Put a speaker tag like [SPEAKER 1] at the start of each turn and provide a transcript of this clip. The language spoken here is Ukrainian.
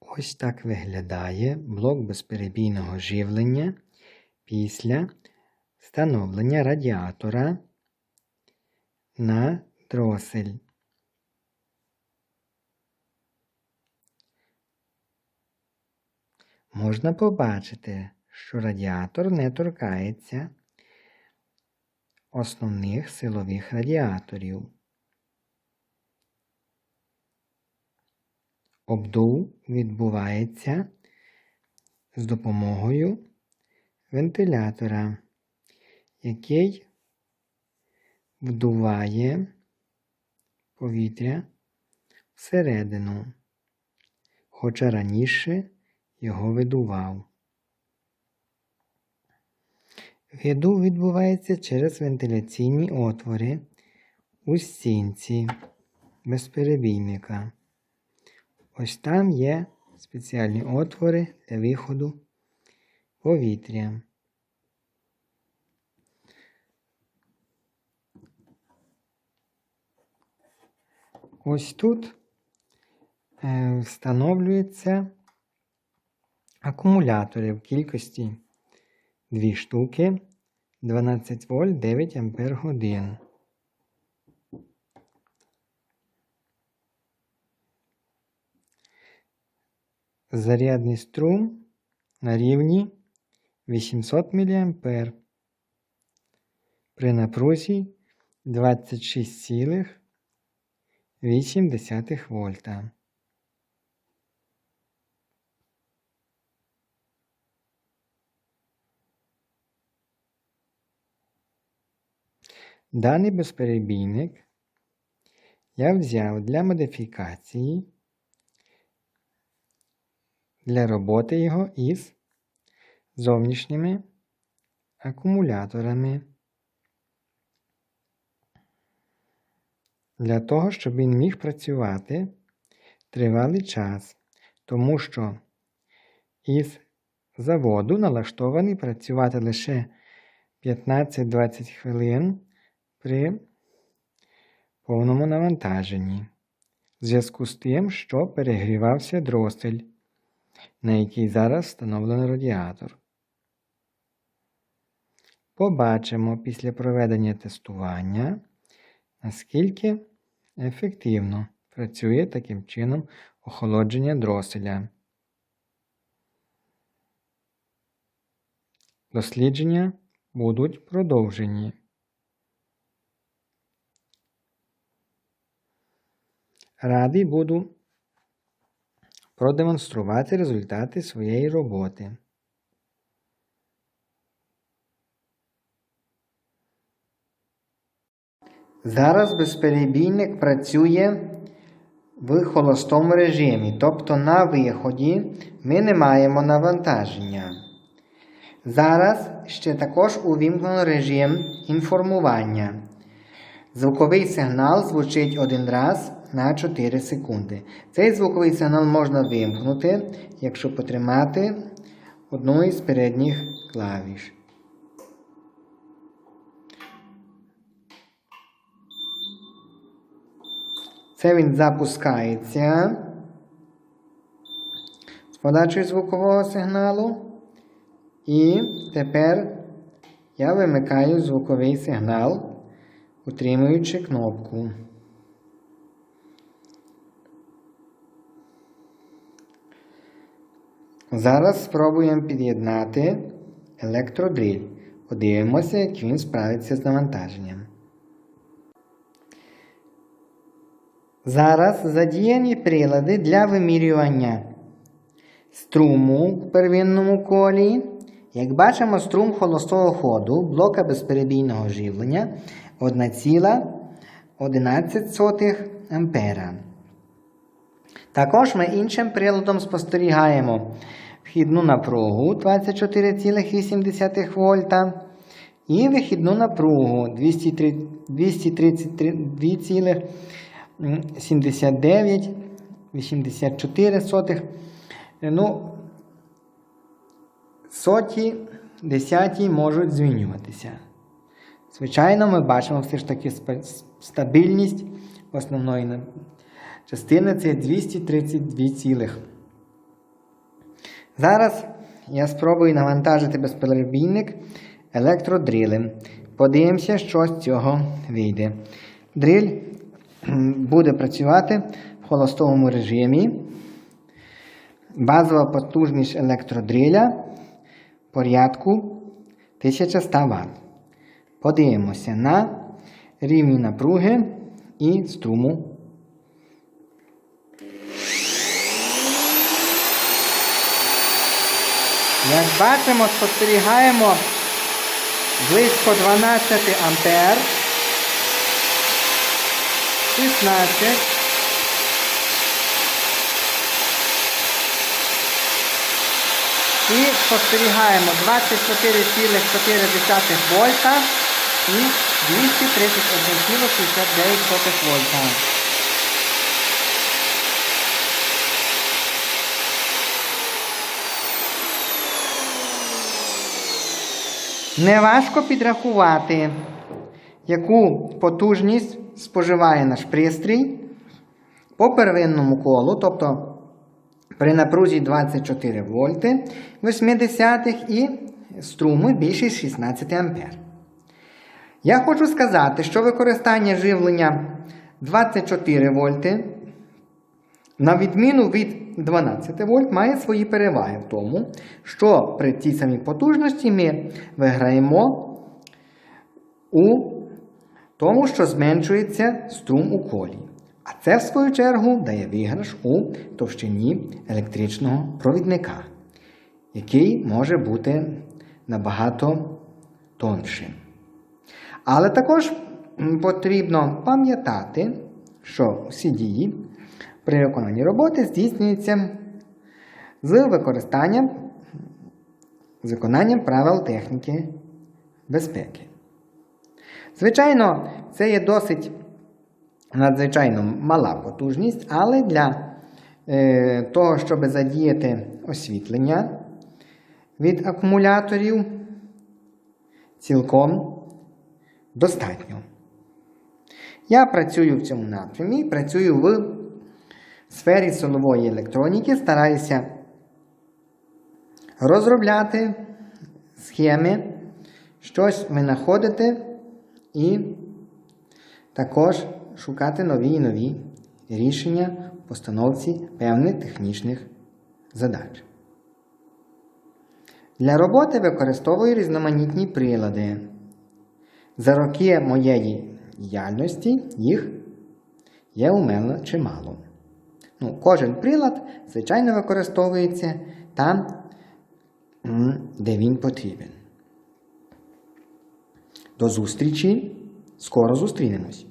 [SPEAKER 1] Ось так виглядає блок безперебійного живлення після встановлення радіатора на дросель. Можна побачити, що радіатор не торкається основних силових радіаторів. Обдув відбувається з допомогою вентилятора, який вдуває повітря всередину, хоча раніше його видував. Видув відбувається через вентиляційні отвори у стінці безперебійника. Ось там є спеціальні отвори для виходу повітря. Ось тут е, встановлюються акумулятори в кількості 2 штуки 12 вольт 9 ампер годин. Зарядний струм на рівні 800 мА при напрузі 26,8 вольта. Даний безперебійник я взяв для модифікації для роботи його із зовнішніми акумуляторами. Для того, щоб він міг працювати тривалий час, тому що із заводу налаштований працювати лише 15-20 хвилин при повному навантаженні, в зв'язку з тим, що перегрівався дросель, на який зараз встановлений радіатор. Побачимо після проведення тестування, наскільки ефективно працює таким чином охолодження дроселя. Дослідження будуть продовжені. Радий буду продемонструвати результати своєї роботи. Зараз безперебійник працює в холостому режимі, тобто на виході ми не маємо навантаження. Зараз ще також увімкнено режим інформування. Звуковий сигнал звучить один раз на 4 секунди. Цей звуковий сигнал можна вимкнути, якщо потримати одну із передніх клавіш. Це він запускається з подачою звукового сигналу. І тепер я вимикаю звуковий сигнал, утримуючи кнопку. Зараз спробуємо під'єднати електродриль. Подивимося, як він справиться з навантаженням. Зараз задіяні прилади для вимірювання струму в первинному колі. Як бачимо, струм холостого ходу блока безперебійного живлення 1,11 А. Також ми іншим приладом спостерігаємо вхідну напругу 24,8 В і вихідну напругу 232,79,84. Ну, соті, десяті можуть змінюватися. Звичайно, ми бачимо все ж таки стабільність основної частини це 232, цілих. Зараз я спробую навантажити безперебійник електродрилем. Подивимося, що з цього вийде. Дриль буде працювати в холостовому режимі. Базова потужність електродриля порядку 1100 Вт. Подивимося на рівні напруги і струму. Як бачимо, спостерігаємо близько 12 ампер. 16. І спостерігаємо 24,4 вольта і 231,69 вольта. Неважко підрахувати, яку потужність споживає наш пристрій по первинному колу, тобто при напрузі 24 вольти 80 і струму більше 16 ампер. Я хочу сказати, що використання живлення 24 вольти, на відміну від 12 вольт, має свої переваги в тому, що при цій самій потужності ми виграємо у тому, що зменшується струм у колі. А це, в свою чергу, дає виграш у товщині електричного провідника, який може бути набагато тоншим. Але також потрібно пам'ятати, що всі дії при виконанні роботи здійснюються з використанням з виконанням правил техніки безпеки. Звичайно, це є досить надзвичайно мала потужність, але для е, того, щоб задіяти освітлення від акумуляторів, цілком достатньо. Я працюю в цьому напрямі, працюю в сфері силової електроніки, стараюся розробляти схеми, щось винаходити і також шукати нові і нові рішення в постановці певних технічних задач. Для роботи використовую різноманітні прилади. За роки моєї діяльності їх є у мене чимало. Ну, кожен прилад, звичайно, використовується там, де він потрібен. До зустрічі! Скоро зустрінемось!